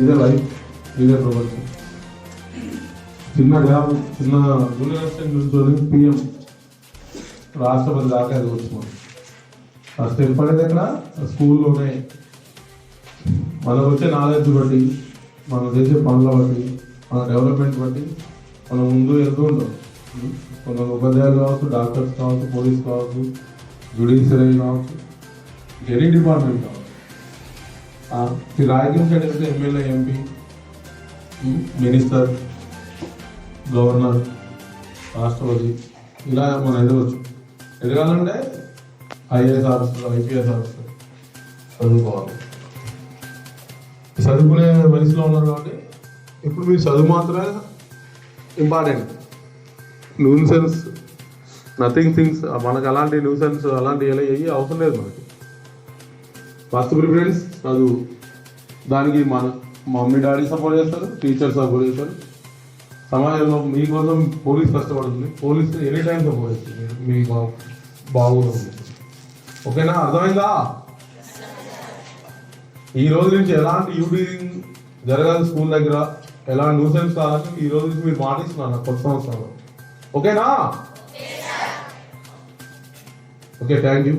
ఇదే లైఫ్ ఇదే ప్రపంచం చిన్న గ్రామం చిన్న యూనివర్సిటీ నుంచి పిఎం రాష్ట్రపతి దాకా ఎదగొచ్చు మనం ఆ స్టెప్ అక్కడ? స్కూల్లోనే. మనకు వచ్చే నాలెడ్జ్ బట్టి మనం చేసే పనుల బట్టి మన డెవలప్మెంట్ బట్టి మనం ముందు వెళ్తూ ఉంటాం. కొంత ఉపాధ్యాయులు కావచ్చు డాక్టర్స్ కావచ్చు పోలీస్ కావచ్చు జుడిషియరీ కావచ్చు ఎనీ డిపార్ట్మెంట్ కావచ్చు. ఆ, ఈ ఎమ్మెల్యే ఎంపీ మినిస్టర్ గవర్నర్ రాష్ట్రపతి ఇలా మనం ఎదగచ్చు. ఎదగాలంటే ఐఏఎస్ ఆఫీసర్ ఐపీఎస్ ఆఫీసర్ చదువుకోవాలి. చదువుకునే వయసులో ఉన్నారు కాబట్టి ఇప్పుడు మీరు చదువు మాత్రమే ఇంపార్టెంట్. న్యూసెన్స్ నథింగ్ థింగ్స్ మనకు అలాంటి న్యూసెన్స్ అలాంటి ఎలా అవసరం లేదు మనకి. ఫస్ట్ ప్రిఫరెన్స్ చదువు. దానికి మన మమ్మీ డాడీ సపోర్ట్ చేస్తారు టీచర్ సపోర్ట్ చేస్తారు. సమాజంలో మీకోసం పోలీస్ కష్టపడుతుంది. పోలీస్ ఎనీ టైం సపోర్ట్ చేస్తుంది. మీ బాగుంది ఓకేనా? అర్థమైందా? ఈ రోజు నుంచి ఎలాంటి యూటీజింగ్ జరగదు స్కూల్ దగ్గర ఎలాంటి న్యూసెన్స్ కాదని ఈ రోజు నుంచి మీరు పాటిస్తున్నారు కొత్త సంవత్సరంలో. ఓకేనా? Okay thank you